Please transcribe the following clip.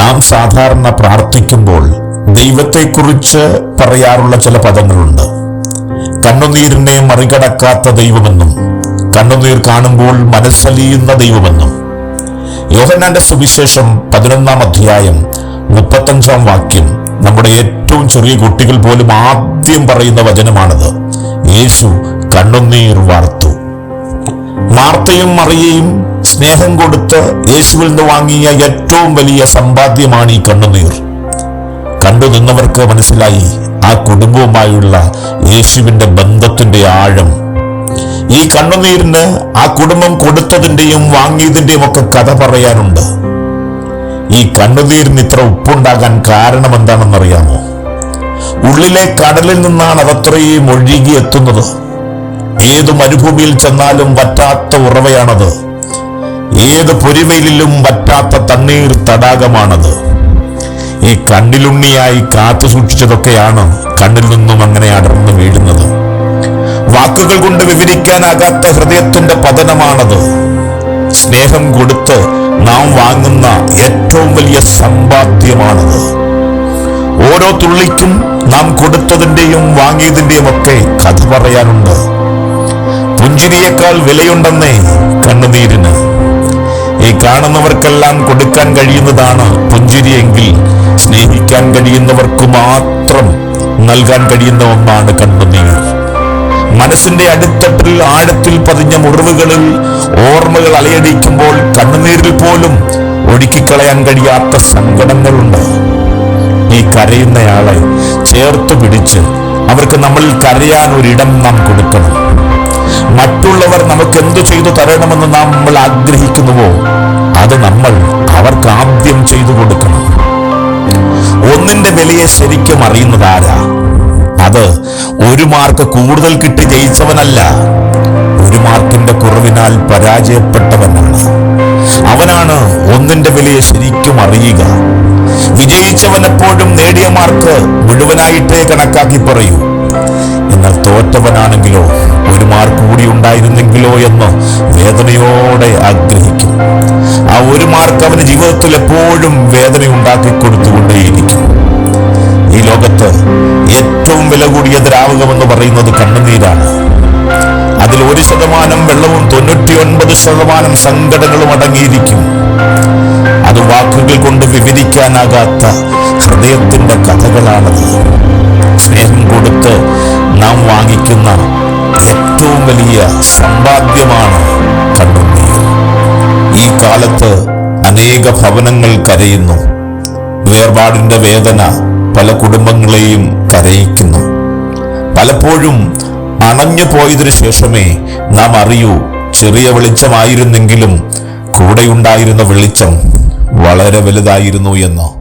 നാം സാധാരണ പ്രാർത്ഥിക്കുമ്പോൾ ദൈവത്തെക്കുറിച്ച് പറയാറുള്ള ചില പദങ്ങളുണ്ട്. കണ്ണുനീരിനെ മറികടക്കാത്ത ദൈവമെന്നും കണ്ണുനീർ കാണുമ്പോൾ മനസ്സലിയുന്ന ദൈവമെന്നും. യോഹന്നാന്റെ സുവിശേഷം പതിനൊന്നാം അധ്യായം മുപ്പത്തഞ്ചാം വാക്യം നമ്മുടെ ഏറ്റവും ചെറിയ കുട്ടികൾ പോലും ആദ്യം പറയുന്ന വചനമാണത്. യേശു കണ്ണുനീർ വാർത്തു. മാർത്തയും മറിയയും സ്നേഹം കൊടുത്ത് യേശുവിൽ നിന്ന് വാങ്ങിയ ഏറ്റവും വലിയ സമ്പാദ്യമാണ് ഈ കണ്ണുനീർ. കണ്ടു നിന്നവർക്ക് മനസ്സിലായി ആ കുടുംബവുമായുള്ള യേശുവിന്റെ ബന്ധത്തിന്റെ ആഴം. ഈ കണ്ണുനീരിന് ആ കുടുംബം കൊടുത്തതിന്റെയും വാങ്ങിയതിന്റെയും ഒക്കെ കഥ പറയാനുണ്ട് ഈ കണ്ണുനീരിന് ഇത്ര ഉപ്പുണ്ടാകാൻ കാരണം എന്താണെന്നറിയാമോ? ഉള്ളിലെ കടലിൽ നിന്നാണ് അതത്രയും ഒഴുകിയെത്തുന്നത് ഏത് മരുഭൂമിയിൽ ചെന്നാലും വറ്റാത്ത ഉറവയാണത്. ഏത് പൊരിവയിലും വറ്റാത്ത തണ്ണീർ തടാകമാണത്. ഈ കണ്ണിലുണ്ണിയായി കാത്തു സൂക്ഷിച്ചതൊക്കെയാണ് കണ്ണിൽ നിന്നും അങ്ങനെ അടർന്നു വീഴുന്നത്. വാക്കുകൾ കൊണ്ട് വിവരിക്കാനാകാത്ത ഹൃദയത്തിന്റെ പതനമാണത്. സ്നേഹം കൊടുത്ത് നാം വാങ്ങുന്ന ഏറ്റവും വലിയ സമ്പാദ്യമാണത്. ഓരോ തുള്ളിക്കും നാം കൊടുത്തതിന്റെയും വാങ്ങിയതിന്റെയും ഒക്കെ കഥ പറയാനുണ്ട്. പുഞ്ചിരിയേക്കാൾ വിലയുണ്ടെന്നേ കണ്ണുനീരിന്. ഈ കാണുന്നവർക്കെല്ലാം കൊടുക്കാൻ കഴിയുന്നതാണ് പുഞ്ചിരിയെങ്കിൽ സ്നേഹിക്കാൻ കഴിയുന്നവർക്ക് മാത്രം നൽകാൻ കഴിയുന്ന ഒന്നാണ് കണ്ണുനീർ. മനസ്സിന്റെ അടിത്തട്ടിൽ ആഴത്തിൽ പതിഞ്ഞ മുറിവുകളിൽ ഓർമ്മകൾ അലയടിക്കുമ്പോൾ കണ്ണുനീരിൽ പോലും ഒഴുക്കിക്കളയാൻ കഴിയാത്ത സങ്കടങ്ങളുണ്ട്. ഈ കരയുന്നയാളെ ചേർത്ത് പിടിച്ച് അവർക്ക് നമ്മളിൽ കരയാൻ ഒരിടം നാം കൊടുക്കണം. മറ്റുള്ളവർ നമുക്ക് എന്ത് ചെയ്തു തരണമെന്ന് നമ്മൾ ആഗ്രഹിക്കുന്നുവോ അത് നമ്മൾ അവർക്ക് ആദ്യം ചെയ്തു കൊടുക്കണം. ഒന്നിന്റെ വിലയെ ശരിക്കും അറിയുന്നത് ആരാ? അത് ഒരു മാർക്ക് കൂടുതൽ കിട്ടി ജയിച്ചവനല്ല ഒരു മാർക്കിന്റെ കുറവിനാൽ പരാജയപ്പെട്ടവനാണ്. അവനാണ് ഒന്നിന്റെ വിലയെ ശരിക്കും അറിയുക. വിജയിച്ചവൻ എപ്പോഴും നേടിയ മാർക്ക് മുഴുവനായിട്ടേ കണക്കാക്കി പറയൂ. എന്നാൽ തോറ്റവനാണെങ്കിലോ ഒരു മാർക്ക് കൂടി ഉണ്ടായിരുന്നെങ്കിലോ എന്ന് വേദനയോടെ ആഗ്രഹിക്കും ആ ഒരു മാർക്ക് അവന് ജീവിതത്തിൽ എപ്പോഴും വേദന ഉണ്ടാക്കി കൊടുത്തുകൊണ്ടേയിരിക്കും ഈ ലോകത്ത് ഏറ്റവും വില കൂടിയ ദ്രാവകമെന്ന് പറയുന്നത് കണ്ണുനീരാണ്. അതിൽ ഒരു ശതമാനം വെള്ളവും തൊണ്ണൂറ്റി ഒൻപത് ശതമാനം സങ്കടങ്ങളും അടങ്ങിയിരിക്കും അത് വാക്കുകൾ കൊണ്ട് വിവരിക്കാനാകാത്ത ഹൃദയത്തിന്റെ കഥകളാണത്. സ്നേഹം കൊടുത്ത് നാം വാങ്ങിക്കുന്ന ഏറ്റവും വലിയ സമ്പാദ്യമാണ് കണ്ണുനീർ. ഈ കാലത്ത് അനേക ഭവനങ്ങൾ കരയുന്നു. വേർപാടിന്റെ വേദന പല കുടുംബങ്ങളെയും കരയിക്കുന്നു. പലപ്പോഴും അണഞ്ഞു പോയതിനു ശേഷമേ നാം അറിയൂ ചെറിയ വെളിച്ചമായിരുന്നെങ്കിലും കൂടെയുണ്ടായിരുന്ന വെളിച്ചം വളരെ വലുതായിരുന്നു എന്ന്.